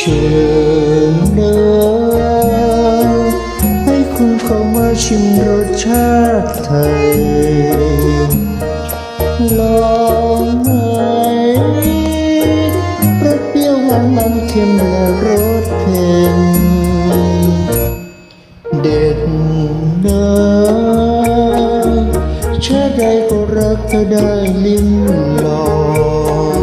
ชิญเนื้อให้คุณเข้ามาชิมรสชาติไทยลองไหมรสเปรี้ยวหวานมันเค็มและรสเผ็ดเด็ดเนื้อชาติใดก็รักเธอได้ลิ้มลอง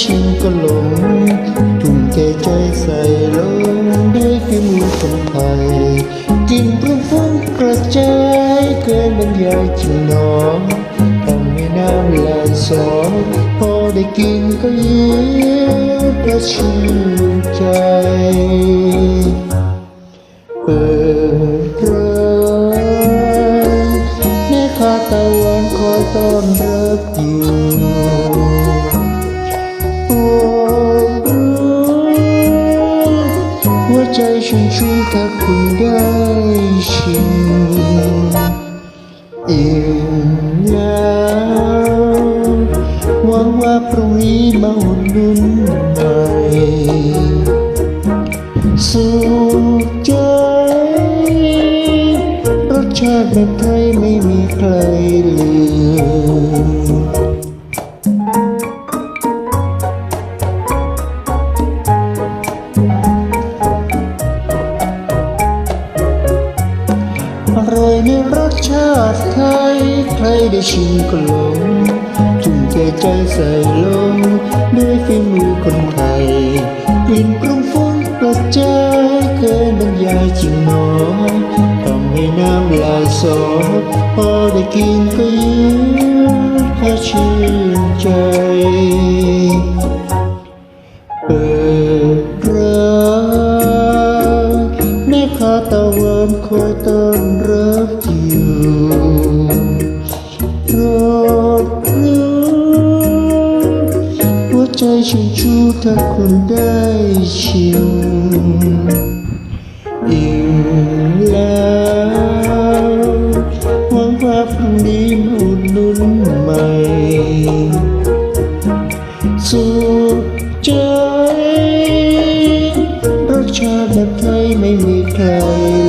ชิมก็หลง ทุ่มเทใจใส่ลงด้วยฝีมือคนไทยกินพุ่งฟุ้งกระจายเกินบรรยายจริงหนอทำให้น้ำลายสอพอได้กินก็ยิ้มเพระชื่นใจ เปิดร้านแม่ค้าตะวันคอยต้อนรับอยู่ ใจชุ่มชื่นถ้าคุณได้ชิมอิ่มแล้วหวังว่าพรุ่งนี้มาอุดหนุนใหม่สุขใจรสชาติแบบไทยไม่มีใครลืม ในรสชาติไทย ใครได้ชิมก็หลงทุ่มเทใจใส่ลง ด้วยฝีมือคนไทยกลิ่นปรุงฟุ้งกระจายเกินบรรยายจริงหนอทำให้น้ำลายสอพอได้กินก็ยิ้มแค่ชื่นใจาตะวันคอยต้อนรับอยู่รอรู้หัวใจฉันชูถ้าคุณได้ชิมอิ่มแล้วหวังว่าพรุ่งนี้อุดหนุนใหม่สุขใจ Okay.